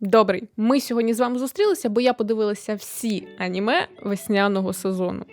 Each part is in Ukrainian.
Добрий, ми сьогодні з вами зустрілися, бо я подивилася всі аніме весняного сезону.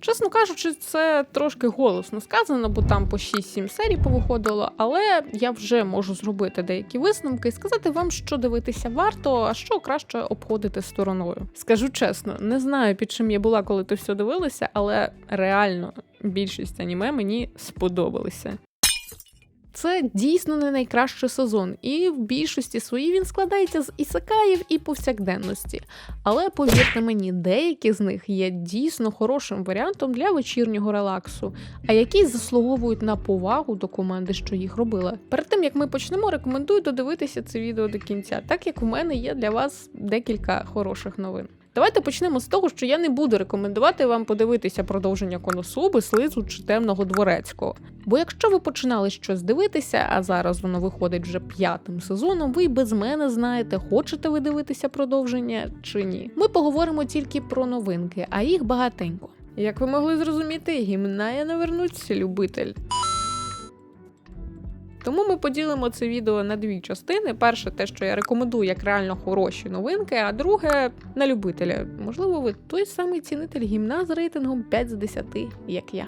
Чесно кажучи, це трошки голосно сказано, бо там по 6-7 серій повиходило, але я вже можу зробити деякі висновки і сказати вам, що дивитися варто, а що краще обходити стороною. Скажу чесно, не знаю, під чим я була, коли ти все дивилася, але реально більшість аніме мені сподобалися. Це дійсно не найкращий сезон, і в більшості своїй він складається з ісакаїв і повсякденності. Але повірте мені, деякі з них є дійсно хорошим варіантом для вечірнього релаксу, а які заслуговують на повагу до команди, що їх робила. Перед тим як ми почнемо, рекомендую додивитися це відео до кінця, так як у мене є для вас декілька хороших новин. Давайте почнемо з того, що я не буду рекомендувати вам подивитися продовження коносуби, слизу чи темного дворецького. Бо якщо ви починали щось дивитися, а зараз воно виходить вже п'ятим сезоном, ви без мене знаєте, хочете ви дивитися продовження чи ні. Ми поговоримо тільки про новинки, а їх багатенько. Як ви могли зрозуміти, гімна я не вернуться, любитель. Тому ми поділимо це відео на дві частини. Перше, те, що я рекомендую як реально хороші новинки, а друге на любителя. Можливо, ви той самий цінитель гімна з рейтингом 5 з 10, як я.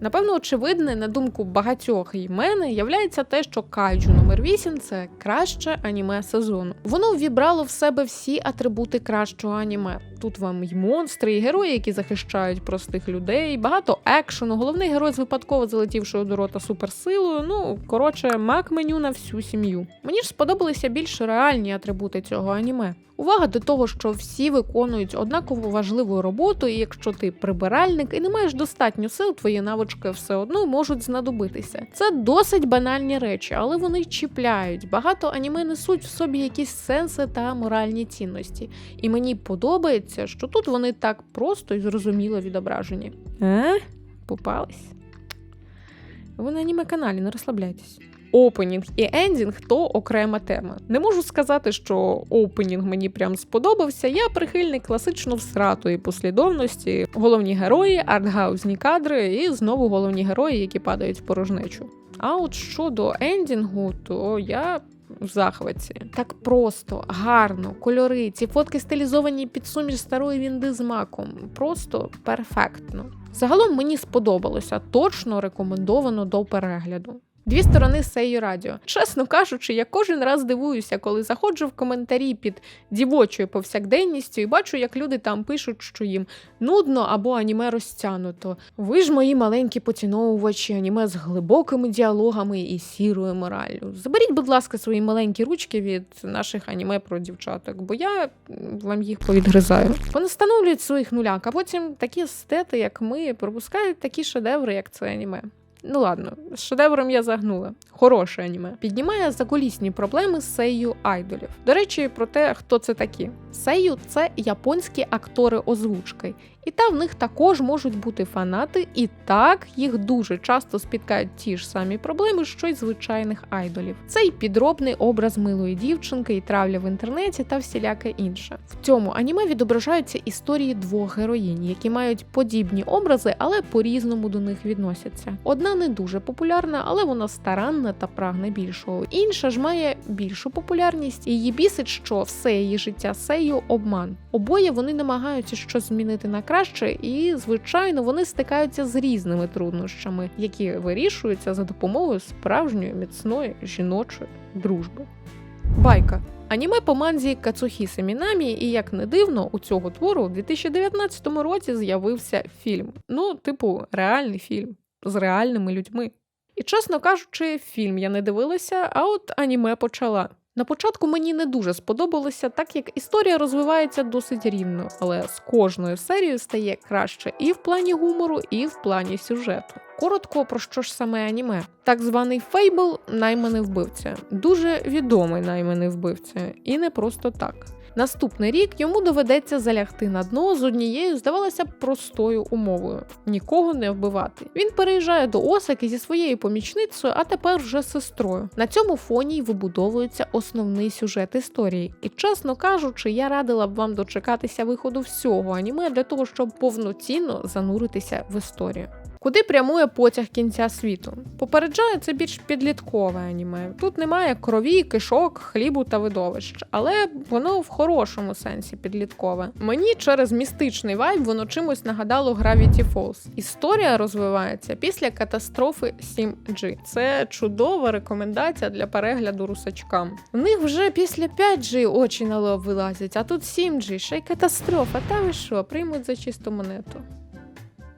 Напевно, очевидне, на думку багатьох і мене, являється те, що Кайджу номер 8 це краще аніме сезону. Воно ввібрало в себе всі атрибути кращого аніме. Тут вам й монстри, і герої, які захищають простих людей, багато екшену, головний герой з випадково залетівшого до рота суперсилою. Ну коротше, мак меню на всю сім'ю. Мені ж сподобалися більш реальні атрибути цього аніме. Увага до того, що всі виконують однаково важливу роботу, і якщо ти прибиральник і не маєш достатньо сил, твої навички все одно можуть знадобитися. Це досить банальні речі, але вони чіпляють. Багато аніме несуть в собі якісь сенси та моральні цінності. І мені подобається, що тут вони так просто і зрозуміло відображені. Е? Попались? Ви на аніме каналі, не розслабляйтесь. Опенінг і ендінг то окрема тема. Не можу сказати, що опенінг мені прям сподобався. Я прихильник класично всратої послідовності, головні герої, артгаузні кадри і знову головні герої, які падають в порожнечу. А от щодо ендінгу, то я. В захваті так просто, гарно, кольори, ці фотки стилізовані під суміш старої вінди з маком. Просто перфектно. Загалом мені сподобалося, точно рекомендовано до перегляду. Дві сторони Сейю Радіо. Чесно кажучи, я кожен раз дивуюся, коли заходжу в коментарі під дівочою повсякденністю і бачу, як люди там пишуть, що їм нудно або аніме розтянуто. Ви ж мої маленькі поціновувачі, аніме з глибокими діалогами і сірою мораллю. Заберіть, будь ласка, свої маленькі ручки від наших аніме про дівчаток, бо я вам їх повідгризаю. Вони встановлюють своїх нуляк, а потім такі естети, як ми, пропускають такі шедеври, як це аніме. Ну ладно, з шедевром я загнула. Хороше аніме. Піднімає закулісні проблеми з сею айдолів. До речі, про те, хто це такі. Сею це японські актори озвучки. І та в них також можуть бути фанати, і так їх дуже часто спіткають ті ж самі проблеми, що й звичайних айдолів. Це й підробний образ милої дівчинки, і травля в інтернеті та всіляке інше. В цьому аніме відображаються історії двох героїнь, які мають подібні образи, але по-різному до них відносяться. Одна не дуже популярна, але вона старанна та прагне більшого. Інша ж має більшу популярність, і її бісить, що все її життя сею обман. Обоє вони намагаються щось змінити на краще, і звичайно вони стикаються з різними труднощами, які вирішуються за допомогою справжньої міцної жіночої дружби. Байка. Аніме по манзі Кацухіси Мінамі, і як не дивно, у цього твору у 2019 році з'явився фільм. Ну, типу, реальний фільм з реальними людьми. І чесно кажучи, фільм я не дивилася, а от аніме почала. На початку мені не дуже сподобалося, так як історія розвивається досить рівно, але з кожною серією стає краще і в плані гумору, і в плані сюжету. Коротко про що ж саме аніме. Так званий Фейбл найманий вбивця, дуже відомий найманий вбивця, і не просто так. Наступний рік йому доведеться залягти на дно з однією, здавалося б, простою умовою нікого не вбивати. Він переїжджає до Осаки зі своєю помічницею, а тепер вже сестрою. На цьому фоні й вибудовується основний сюжет історії. І чесно кажучи, я радила б вам дочекатися виходу всього аніме для того, щоб повноцінно зануритися в історію. Куди прямує потяг кінця світу? Попереджаю, це більш підліткове аніме. Тут немає крові, кишок, хлібу та видовищ, але воно в хорошому сенсі підліткове. Мені через містичний вайб воно чимось нагадало Gravity Falls. Історія розвивається після катастрофи 7G. Це чудова рекомендація для перегляду русачкам. У них вже після 5G очі на лоб вилазять, а тут 7G, ще й катастрофа. Та ви що, приймуть за чисту монету.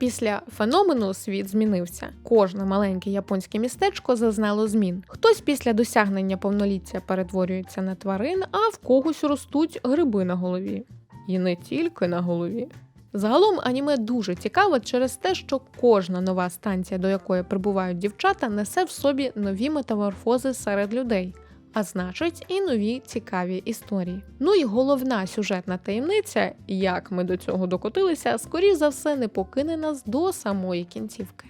Після феномену світ змінився. Кожне маленьке японське містечко зазнало змін. Хтось після досягнення повноліття перетворюється на тварин, а в когось ростуть гриби на голові. І не тільки на голові. Загалом аніме дуже цікаво через те, що кожна нова станція, до якої прибувають дівчата, несе в собі нові метаморфози серед людей. А значить, і нові цікаві історії. Ну і головна сюжетна таємниця, як ми до цього докотилися, скоріш за все не покине нас до самої кінцівки.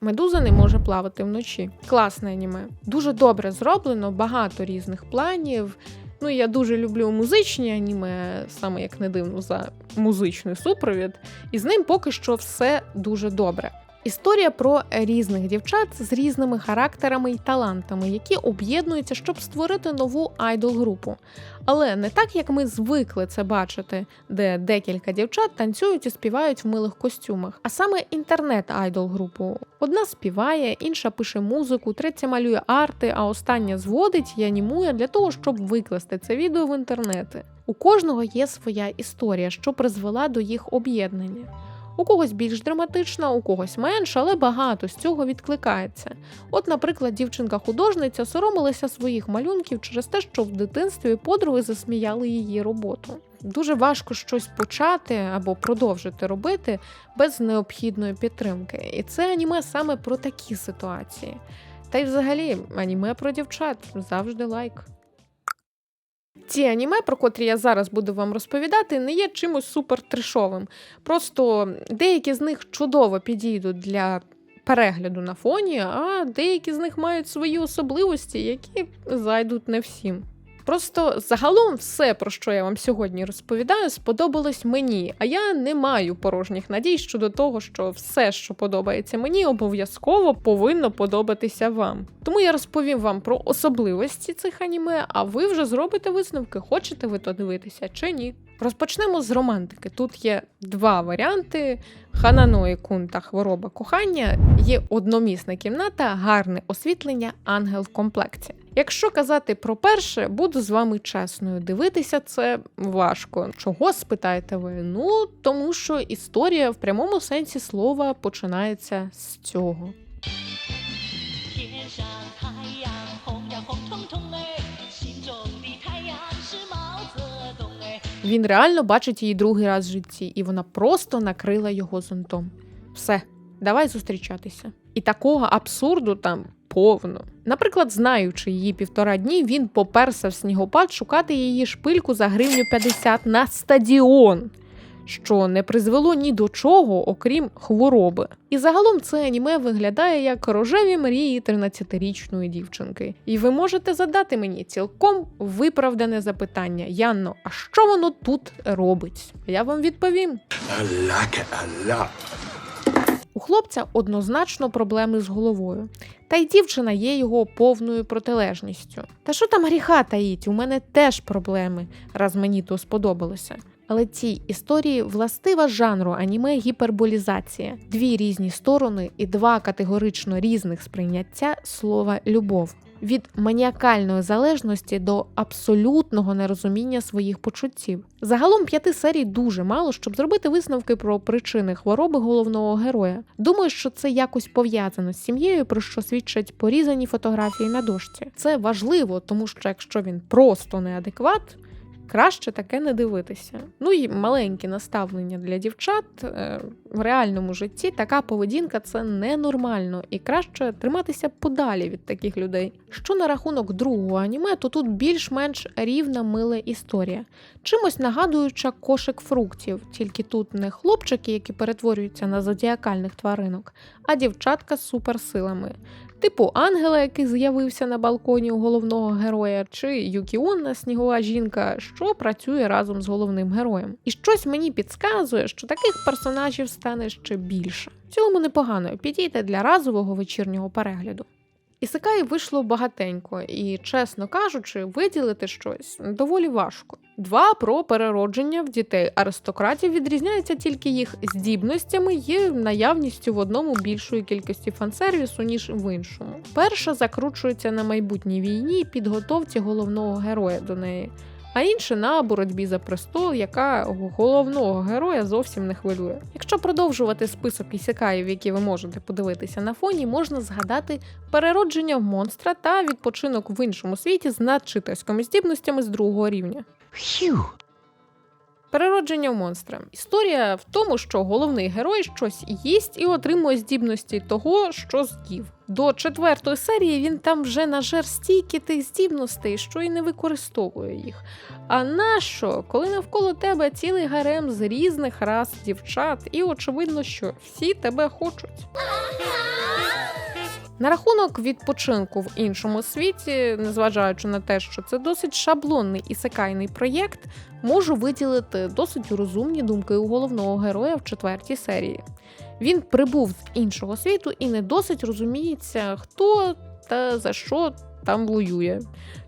Медуза не може плавати вночі. Класне аніме. Дуже добре зроблено, багато різних планів. Ну, я дуже люблю музичні аніме, саме як не дивно за музичний супровід, і з ним поки що все дуже добре. Історія про різних дівчат з різними характерами і талантами, які об'єднуються, щоб створити нову айдол-групу. Але не так, як ми звикли це бачити, де декілька дівчат танцюють і співають в милих костюмах, а саме інтернет-айдол-групу. Одна співає, інша пише музику, третя малює арти, а остання зводить і анімує для того, щоб викласти це відео в інтернети. У кожного є своя історія, що призвела до їх об'єднання. У когось більш драматична, у когось менш, але багато з цього відкликається. От, наприклад, дівчинка-художниця соромилася своїх малюнків через те, що в дитинстві подруги засміяли її роботу. Дуже важко щось почати або продовжити робити без необхідної підтримки. І це аніме саме про такі ситуації. Та й взагалі аніме про дівчат завжди лайк. Ці аніме, про котрі я зараз буду вам розповідати, не є чимось супер трешовим. Просто деякі з них чудово підійдуть для перегляду на фоні, а деякі з них мають свої особливості, які зайдуть не всім. Просто загалом все, про що я вам сьогодні розповідаю, сподобалось мені, а я не маю порожніх надій щодо того, що все, що подобається мені, обов'язково повинно подобатися вам. Тому я розповім вам про особливості цих аніме, а ви вже зробите висновки, хочете ви то дивитися чи ні. Розпочнемо з романтики. Тут є два варіанти: Хананої кун та хвороба кохання. Є одномісна кімната, гарне освітлення, ангел в комплекті. Якщо казати про перше, буду з вами чесною. Дивитися це важко. Чого спитаєте ви? Ну тому що історія в прямому сенсі слова починається з цього. Він реально бачить її другий раз в житті, і вона просто накрила його зонтом. Все, давай зустрічатися. І такого абсурду там повно. Наприклад, знаючи її півтора дні, він поперся в снігопад шукати її шпильку за гривню 50 на стадіон. Що не призвело ні до чого, окрім хвороби. І загалом це аніме виглядає як рожеві мрії 13-річної дівчинки. І ви можете задати мені цілком виправдане запитання: Янно, а що воно тут робить? Я вам відповім: I like it a lot. У хлопця однозначно проблеми з головою. Та й дівчина є його повною протилежністю. Та що там гріха таїть? У мене теж проблеми, раз мені то сподобалося. Але цій історії властива жанру аніме гіперболізація, дві різні сторони і два категорично різних сприйняття слова любов. Від маніакальної залежності до абсолютного нерозуміння своїх почуттів. Загалом п'яти серій дуже мало, щоб зробити висновки про причини хвороби головного героя. Думаю, що це якось пов'язано з сім'єю, про що свідчать порізані фотографії на дошці. Це важливо, тому що якщо він просто неадекват, краще таке не дивитися. Ну і маленькі наставлення для дівчат Е, в реальному житті. Така поведінка це ненормально, і краще триматися подалі від таких людей. Що на рахунок другого аніме, то тут більш-менш рівна мила історія, чимось нагадуюча кошик фруктів, тільки тут не хлопчики, які перетворюються на зодіакальних тваринок, а дівчатка з суперсилами. Типу ангела, який з'явився на балконі у головного героя, чи Юкіонна снігова жінка, що працює разом з головним героєм. І щось мені підказує, що таких персонажів стане ще більше. В цілому непогано підійде для разового вечірнього перегляду. Ісекай вийшло багатенько, і, чесно кажучи, виділити щось доволі важко. Два про переродження в дітей аристократів відрізняються тільки їх здібностями і наявністю в одному більшої кількості фансервісу, ніж в іншому. Перша закручується на майбутній війні і підготовці головного героя до неї. А інше на боротьбі за престол, яка головного героя зовсім не хвилює. Якщо продовжувати список ісякаїв, які ви можете подивитися на фоні, можна згадати переродження в монстра та відпочинок в іншому світі з надчитерськими здібностями з другого рівня. Переродження в монстра. Історія в тому, що головний герой щось їсть і отримує здібності того, що з'їв. До четвертої серії він там вже нажер стільки тих здібностей, що й не використовує їх. А нащо, коли навколо тебе цілий гарем з різних рас дівчат, і очевидно, що всі тебе хочуть. На рахунок відпочинку в іншому світі, незважаючи на те, що це досить шаблонний ісекайний проєкт, можу виділити досить розумні думки у головного героя в четвертій серії. Він прибув з іншого світу і не досить розуміється, хто та за що там воює.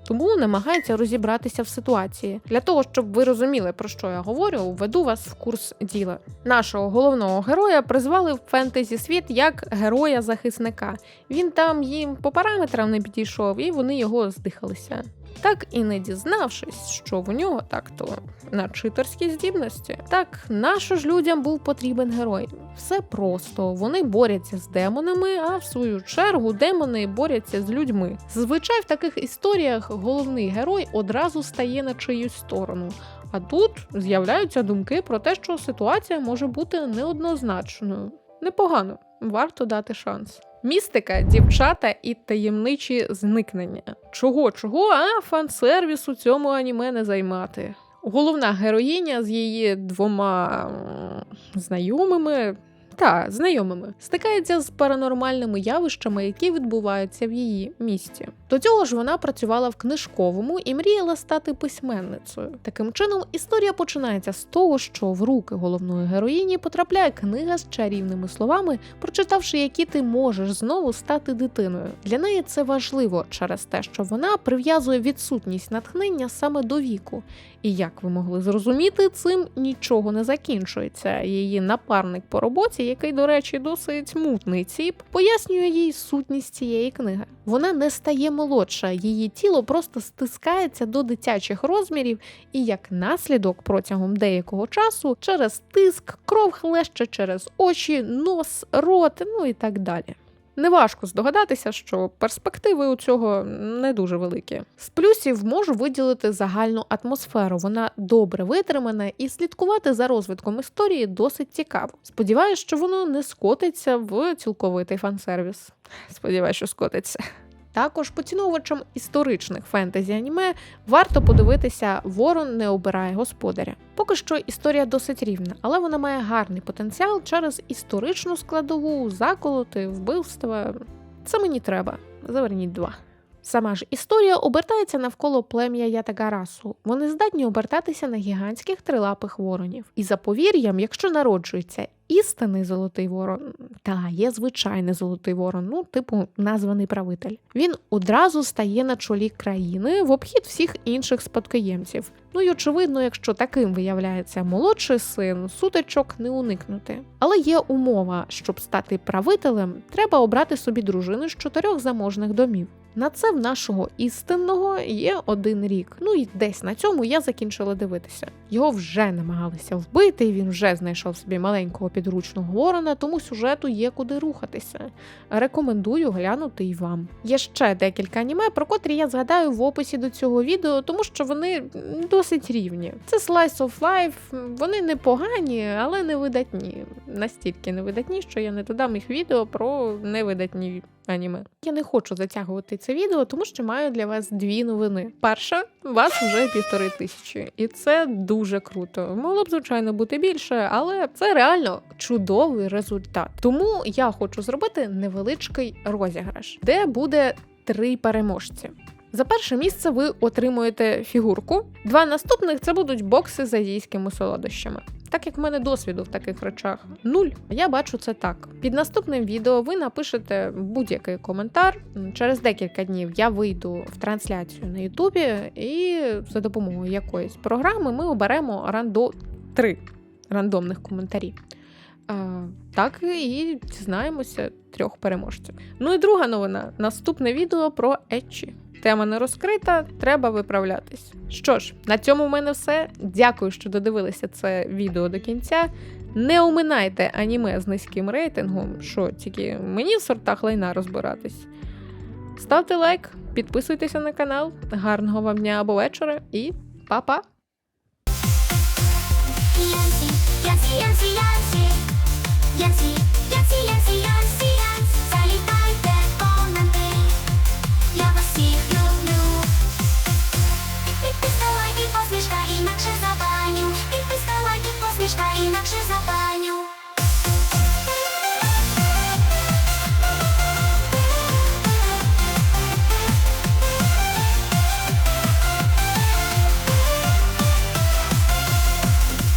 Тому намагається розібратися в ситуації. Для того, щоб ви розуміли, про що я говорю, введу вас в курс діла. Нашого головного героя призвали в фентезі світ як героя-захисника. Він там їм по параметрам не підійшов, і вони його здихалися. Так і не дізнавшись, що в нього так-то на читерські здібності. Так, нащо ж людям був потрібен герой? Все просто вони борються з демонами, а в свою чергу демони борються з людьми. Зазвичай в таких історіях головний герой одразу стає на чиюсь сторону. А тут з'являються думки про те, що ситуація може бути неоднозначною. Непогано, варто дати шанс. Містика, дівчата і таємничі зникнення. Чого, чого, а фан-сервіс у цьому аніме не займати. Головна героїня з її двома знайомими. Та, знайомими, стикається з паранормальними явищами, які відбуваються в її місті. До цього ж вона працювала в книжковому і мріяла стати письменницею. Таким чином, історія починається з того, що в руки головної героїні потрапляє книга з чарівними словами, прочитавши які ти можеш знову стати дитиною. Для неї це важливо через те, що вона прив'язує відсутність натхнення саме до віку. І як ви могли зрозуміти, цим нічого не закінчується. Її напарник по роботі, який, до речі, досить мутний ціп, пояснює їй сутність цієї книги. Вона не стає молодша, її тіло просто стискається до дитячих розмірів, і як наслідок протягом деякого часу через тиск кров хлеще через очі, нос, рот, ну і так далі. Неважко здогадатися, що перспективи у цього не дуже великі. З плюсів можу виділити загальну атмосферу. Вона добре витримана і слідкувати за розвитком історії досить цікаво. Сподіваюсь, що воно не скотиться в цілковитий фансервіс. Сподіваюсь, що скотиться. Також поціновувачам історичних фентезі аніме варто подивитися Ворон не обирає господаря. Поки що історія досить рівна, але вона має гарний потенціал через історичну складову, заколоти, вбивства. Це мені треба. Заверніть два. Сама ж історія обертається навколо плем'я Ятагарасу. Вони здатні обертатися на гігантських трилапих воронів. І за повір'ям, якщо народжується істинний золотий ворон, та є звичайний золотий ворон, ну, типу, названий правитель. Він одразу стає на чолі країни в обхід всіх інших спадкоємців. Ну і очевидно, якщо таким виявляється молодший син, сутичок не уникнути. Але є умова, щоб стати правителем, треба обрати собі дружину з чотирьох заможних домів. На це в нашого істинного є один рік. Ну і десь на цьому я закінчила дивитися. Його вже намагалися вбити, він вже знайшов собі маленького підручного ворона, тому сюжету є куди рухатися. Рекомендую глянути і вам. Є ще декілька аніме, про котрі я згадаю в описі до цього відео, тому що вони досить рівні. Це Slice of Life, вони непогані, але не видатні. Настільки невидатні, що я не додам їх відео про невидатні аніме. Я не хочу затягувати це відео, тому що маю для вас дві новини. Перша, вас вже півтори тисячі, і це дуже круто. Могло б звичайно бути більше, але це реально чудовий результат. Тому я хочу зробити невеличкий розіграш, де буде три переможці. За перше місце ви отримуєте фігурку. Два наступних це будуть бокси з азійськими солодощами. Так як в мене досвіду в таких речах нуль, я бачу це так. Під наступним відео ви напишете будь-який коментар. Через декілька днів я вийду в трансляцію на Ютубі, і за допомогою якоїсь програми ми оберемо рандо три рандомних коментарі. Так і дізнаємося трьох переможців. Ну і друга новина: наступне відео про Етчі. Тема не розкрита, треба виправлятись. Що ж, на цьому в мене все. Дякую, що додивилися це відео до кінця. Не оминайте аніме з низьким рейтингом, що тільки мені в сортах лайна розбиратись. Ставте лайк, підписуйтеся на канал. Гарного вам дня або вечора і па-па!